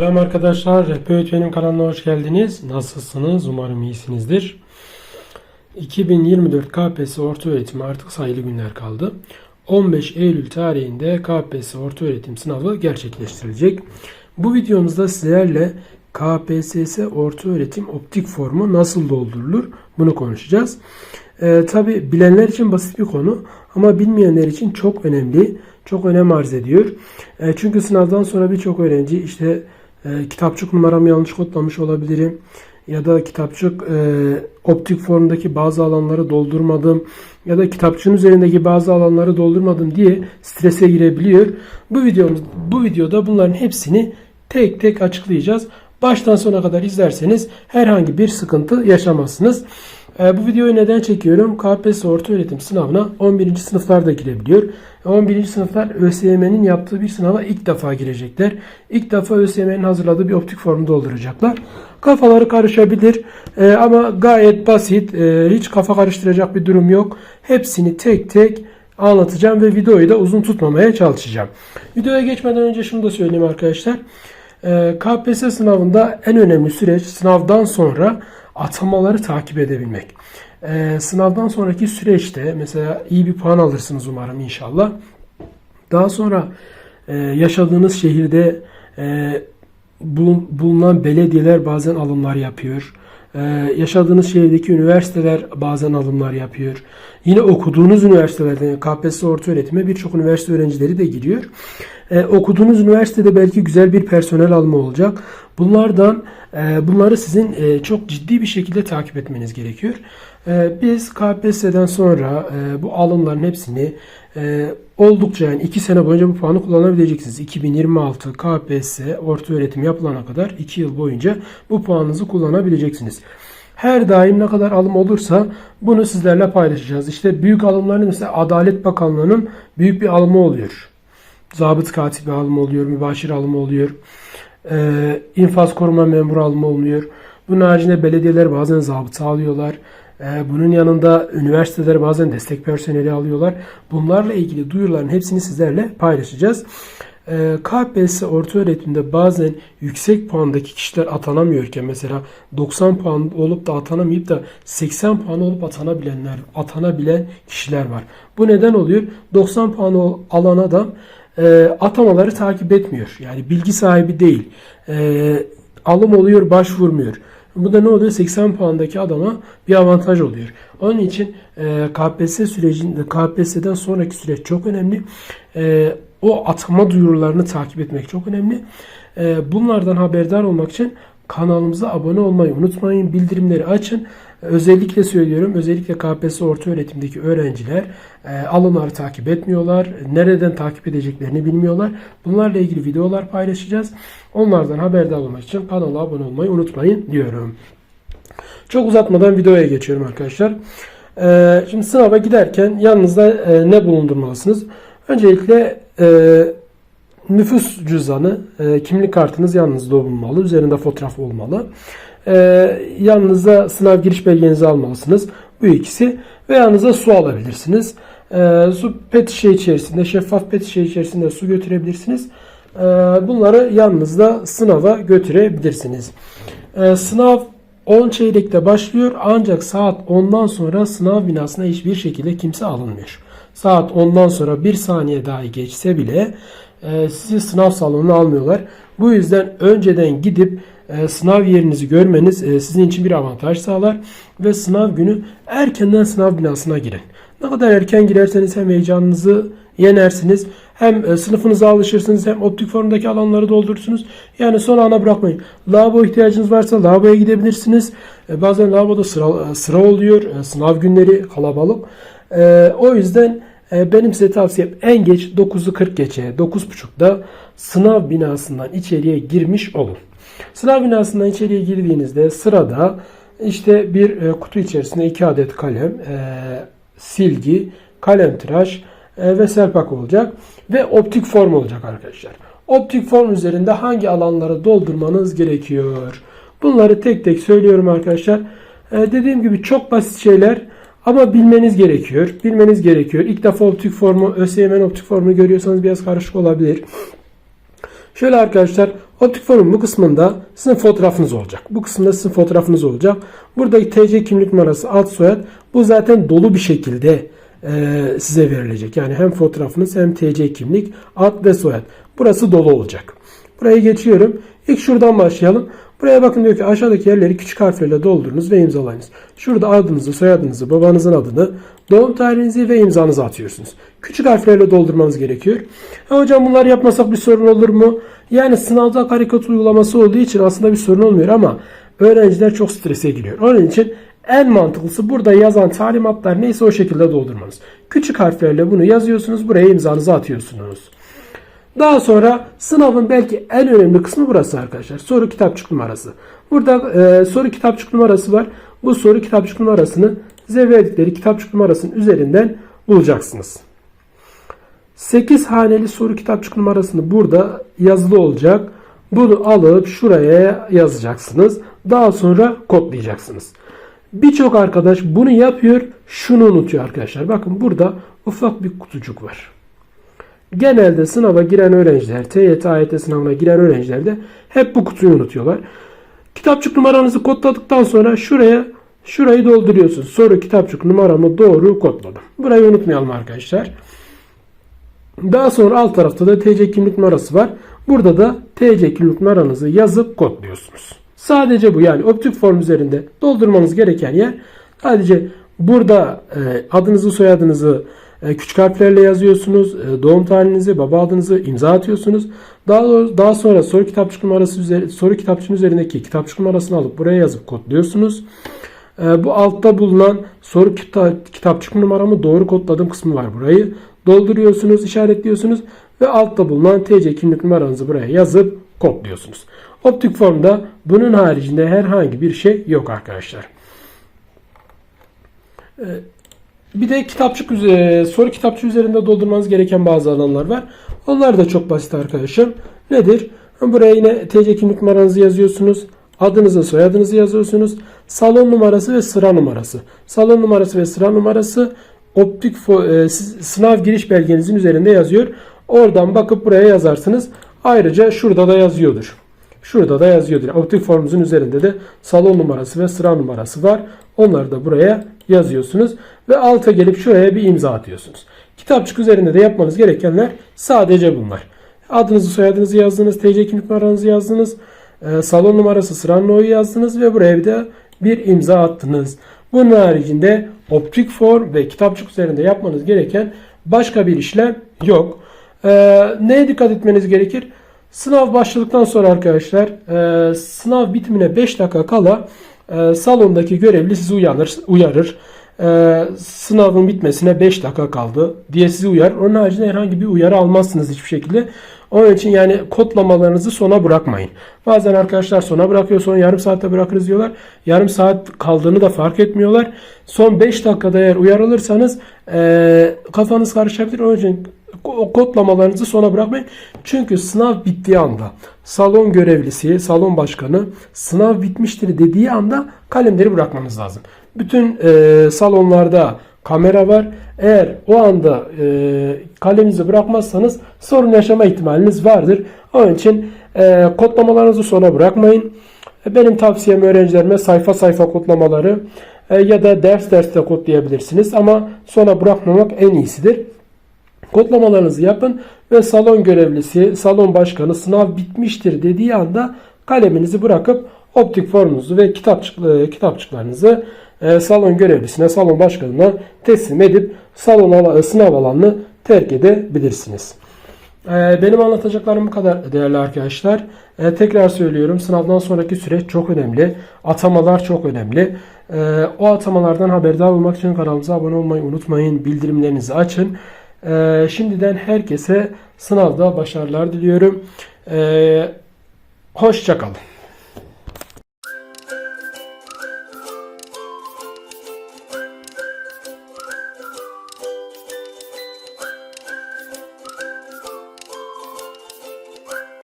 Selam arkadaşlar, Rehber Öğretmenim kanalına hoş geldiniz. Nasılsınız? Umarım iyisinizdir. 2024 KPSS Orta Öğretim artık sayılı günler kaldı. 15 Eylül tarihinde KPSS Orta Öğretim sınavı gerçekleştirilecek. Bu videomuzda sizlerle KPSS Orta Öğretim optik formu nasıl doldurulur bunu konuşacağız. Ee, Tabi bilenler için basit bir konu ama bilmeyenler için çok önemli, çok önem arz ediyor. E, çünkü sınavdan sonra birçok öğrenci işte e, kitapçık numaramı yanlış kodlamış olabilirim ya da kitapçık e, optik formdaki bazı alanları doldurmadım ya da kitapçığın üzerindeki bazı alanları doldurmadım diye strese girebiliyor. Bu videomuz bu videoda bunların hepsini tek tek açıklayacağız. Baştan sona kadar izlerseniz herhangi bir sıkıntı yaşamazsınız. E, bu videoyu neden çekiyorum? KPSS orta öğretim sınavına 11. sınıflar da girebiliyor. 11. sınıflar ÖSYM'nin yaptığı bir sınava ilk defa girecekler. İlk defa ÖSYM'nin hazırladığı bir optik formu dolduracaklar. Kafaları karışabilir e, ama gayet basit. E, hiç kafa karıştıracak bir durum yok. Hepsini tek tek anlatacağım ve videoyu da uzun tutmamaya çalışacağım. Videoya geçmeden önce şunu da söyleyeyim arkadaşlar. E, KPSS sınavında en önemli süreç sınavdan sonra atamaları takip edebilmek. Ee, sınavdan sonraki süreçte mesela iyi bir puan alırsınız umarım inşallah. Daha sonra e, yaşadığınız şehirde e, bulun, bulunan belediyeler bazen alımlar yapıyor. Ee, yaşadığınız şehirdeki üniversiteler bazen alımlar yapıyor. Yine okuduğunuz üniversitelerde KPSS orta öğretime birçok üniversite öğrencileri de giriyor. Ee, okuduğunuz üniversitede belki güzel bir personel alımı olacak. Bunlardan e, bunları sizin e, çok ciddi bir şekilde takip etmeniz gerekiyor. E, biz KPSS'den sonra e, bu alımların hepsini e, oldukça yani 2 sene boyunca bu puanı kullanabileceksiniz. 2026 KPSS orta öğretim yapılana kadar 2 yıl boyunca bu puanınızı kullanabileceksiniz. Her daim ne kadar alım olursa bunu sizlerle paylaşacağız. İşte büyük alımların mesela Adalet Bakanlığı'nın büyük bir alımı oluyor. Zabıt katibi alımı oluyor, mübaşir alımı oluyor. Ee, infaz koruma memuru alımı oluyor. Bunun haricinde belediyeler bazen zabıta alıyorlar. Ee, bunun yanında üniversiteler bazen destek personeli alıyorlar. Bunlarla ilgili duyuruların hepsini sizlerle paylaşacağız. Ee, KPSS orta öğretimde bazen yüksek puandaki kişiler atanamıyorken mesela 90 puan olup da atanamayıp da 80 puan olup atanabilenler, atanabilen kişiler var. Bu neden oluyor? 90 puan alan adam e, atamaları takip etmiyor. Yani bilgi sahibi değil. E, alım oluyor, başvurmuyor. Bu da ne oluyor? 80 puandaki adama bir avantaj oluyor. Onun için e, KPSS sürecinde KPSS'den sonraki süreç çok önemli. E, o atama duyurularını takip etmek çok önemli. E, bunlardan haberdar olmak için kanalımıza abone olmayı unutmayın. Bildirimleri açın. Özellikle söylüyorum, özellikle KPSS orta öğretimdeki öğrenciler e, alımları takip etmiyorlar. Nereden takip edeceklerini bilmiyorlar. Bunlarla ilgili videolar paylaşacağız. Onlardan haberdar olmak için kanala abone olmayı unutmayın diyorum. Çok uzatmadan videoya geçiyorum arkadaşlar. E, şimdi sınava giderken yanınızda e, ne bulundurmalısınız? Öncelikle e, nüfus cüzdanı, e, kimlik kartınız yanınızda olmalı. Üzerinde fotoğraf olmalı. E, yanınıza sınav giriş belgenizi almalısınız. Bu ikisi. Ve yanınıza su alabilirsiniz. E, su pet şişe içerisinde, şeffaf pet şişe içerisinde su götürebilirsiniz. E, bunları yanınızda sınava götürebilirsiniz. E, sınav 10 çeyrekte başlıyor ancak saat 10'dan sonra sınav binasına hiçbir şekilde kimse alınmıyor. Saat 10'dan sonra bir saniye dahi geçse bile e, sizi sınav salonuna almıyorlar. Bu yüzden önceden gidip e, sınav yerinizi görmeniz e, sizin için bir avantaj sağlar ve sınav günü erkenden sınav binasına girin. Ne kadar erken girerseniz hem heyecanınızı yenersiniz hem sınıfınıza alışırsınız hem optik formdaki alanları doldurursunuz. Yani son ana bırakmayın. Lavabo ihtiyacınız varsa lavaboya gidebilirsiniz. Bazen lavaboda sıra, sıra oluyor. Sınav günleri kalabalık. O yüzden e, benim size tavsiyem en geç 9'u 40 geçe, 9.30'da sınav binasından içeriye girmiş olun. Sınav binasından içeriye girdiğinizde sırada işte bir e, kutu içerisinde 2 adet kalem, e, silgi, kalem tıraş ve selpak olacak ve optik form olacak arkadaşlar. Optik form üzerinde hangi alanları doldurmanız gerekiyor? Bunları tek tek söylüyorum arkadaşlar. Dediğim gibi çok basit şeyler. Ama bilmeniz gerekiyor. Bilmeniz gerekiyor. İlk defa optik formu, ÖSYM'nin optik formunu görüyorsanız biraz karışık olabilir. Şöyle arkadaşlar optik formun bu kısmında sizin fotoğrafınız olacak. Bu kısımda sizin fotoğrafınız olacak. Buradaki TC kimlik numarası ad soyad bu zaten dolu bir şekilde e, size verilecek. Yani hem fotoğrafınız hem TC kimlik ad ve soyad. Burası dolu olacak. Burayı geçiyorum. İlk şuradan başlayalım. Buraya bakın diyor ki aşağıdaki yerleri küçük harflerle doldurunuz ve imzalayınız. Şurada adınızı, soyadınızı, babanızın adını, doğum tarihinizi ve imzanızı atıyorsunuz. Küçük harflerle doldurmanız gerekiyor. E hocam bunları yapmasak bir sorun olur mu? Yani sınavda karikatür uygulaması olduğu için aslında bir sorun olmuyor ama öğrenciler çok strese giriyor. Onun için en mantıklısı burada yazan talimatlar neyse o şekilde doldurmanız. Küçük harflerle bunu yazıyorsunuz. Buraya imzanızı atıyorsunuz. Daha sonra sınavın belki en önemli kısmı burası arkadaşlar. Soru kitapçık numarası. Burada e, soru kitapçık numarası var. Bu soru kitapçık numarasını size verdikleri kitapçık numarasının üzerinden bulacaksınız. 8 haneli soru kitapçık numarasını burada yazılı olacak. Bunu alıp şuraya yazacaksınız. Daha sonra kodlayacaksınız. Birçok arkadaş bunu yapıyor, şunu unutuyor arkadaşlar. Bakın burada ufak bir kutucuk var. Genelde sınava giren öğrenciler, TYT, AYT sınavına giren öğrenciler de hep bu kutuyu unutuyorlar. Kitapçık numaranızı kodladıktan sonra şuraya şurayı dolduruyorsunuz. Soru kitapçık numaramı doğru kodladım. Burayı unutmayalım arkadaşlar. Daha sonra alt tarafta da TC kimlik numarası var. Burada da TC kimlik numaranızı yazıp kodluyorsunuz. Sadece bu yani optik form üzerinde doldurmanız gereken yer sadece burada e, adınızı soyadınızı e, küçük harflerle yazıyorsunuz. E, doğum tarihinizi, baba adınızı imza atıyorsunuz. Daha daha sonra soru kitapçık numarası üzeri, soru kitapçığının üzerindeki kitapçık numarasını alıp buraya yazıp kodluyorsunuz. Bu altta bulunan soru kita, kitapçık numaramı doğru kodladığım kısmı var burayı. Dolduruyorsunuz, işaretliyorsunuz ve altta bulunan TC kimlik numaranızı buraya yazıp kodluyorsunuz. Optik formda bunun haricinde herhangi bir şey yok arkadaşlar. Bir de kitapçık üze- soru kitapçığı üzerinde doldurmanız gereken bazı alanlar var. Onlar da çok basit arkadaşım. Nedir? Buraya yine TC kimlik numaranızı yazıyorsunuz. Adınızı, soyadınızı yazıyorsunuz. Salon numarası ve sıra numarası. Salon numarası ve sıra numarası optik e, sınav giriş belgenizin üzerinde yazıyor. Oradan bakıp buraya yazarsınız. Ayrıca şurada da yazıyordur. Şurada da yazıyordur. Optik formumuzun üzerinde de salon numarası ve sıra numarası var. Onları da buraya yazıyorsunuz. Ve alta gelip şuraya bir imza atıyorsunuz. Kitapçık üzerinde de yapmanız gerekenler sadece bunlar. Adınızı soyadınızı yazdınız. TC kimlik numaranızı yazdınız. e, salon numarası sıra numarayı yazdınız ve buraya bir de bir imza attınız. Bunun haricinde optik form ve kitapçık üzerinde yapmanız gereken başka bir işlem yok. Ee, neye dikkat etmeniz gerekir? Sınav başladıktan sonra arkadaşlar e, sınav bitimine 5 dakika kala e, salondaki görevli sizi uyanır, uyarır. E, sınavın bitmesine 5 dakika kaldı diye sizi uyar. Onun haricinde herhangi bir uyarı almazsınız hiçbir şekilde. Onun için yani kodlamalarınızı sona bırakmayın. Bazen arkadaşlar sona bırakıyor sonra yarım saatte bırakırız diyorlar. Yarım saat kaldığını da fark etmiyorlar. Son 5 dakikada eğer uyarılırsanız e, kafanız karışabilir. Onun için o kodlamalarınızı sona bırakmayın. Çünkü sınav bittiği anda salon görevlisi, salon başkanı sınav bitmiştir dediği anda kalemleri bırakmanız lazım. Bütün e, salonlarda kamera var. Eğer o anda e, kaleminizi bırakmazsanız sorun yaşama ihtimaliniz vardır. Onun için e, kodlamalarınızı sona bırakmayın. E, Benim tavsiyem öğrencilerime sayfa sayfa kodlamaları e, ya da ders derste kodlayabilirsiniz ama sona bırakmamak en iyisidir. Kodlamalarınızı yapın ve salon görevlisi, salon başkanı sınav bitmiştir dediği anda kaleminizi bırakıp optik formunuzu ve kitapçık, e, kitapçıklarınızı e, salon görevlisine, salon başkanına teslim edip salon ala- sınav alanını terk edebilirsiniz. E, Benim anlatacaklarım bu kadar değerli arkadaşlar. E, Tekrar söylüyorum sınavdan sonraki süreç çok önemli. Atamalar çok önemli. E, O atamalardan haberdar olmak için kanalımıza abone olmayı unutmayın. Bildirimlerinizi açın. E, Şimdiden herkese sınavda başarılar diliyorum. E, Hoşçakalın.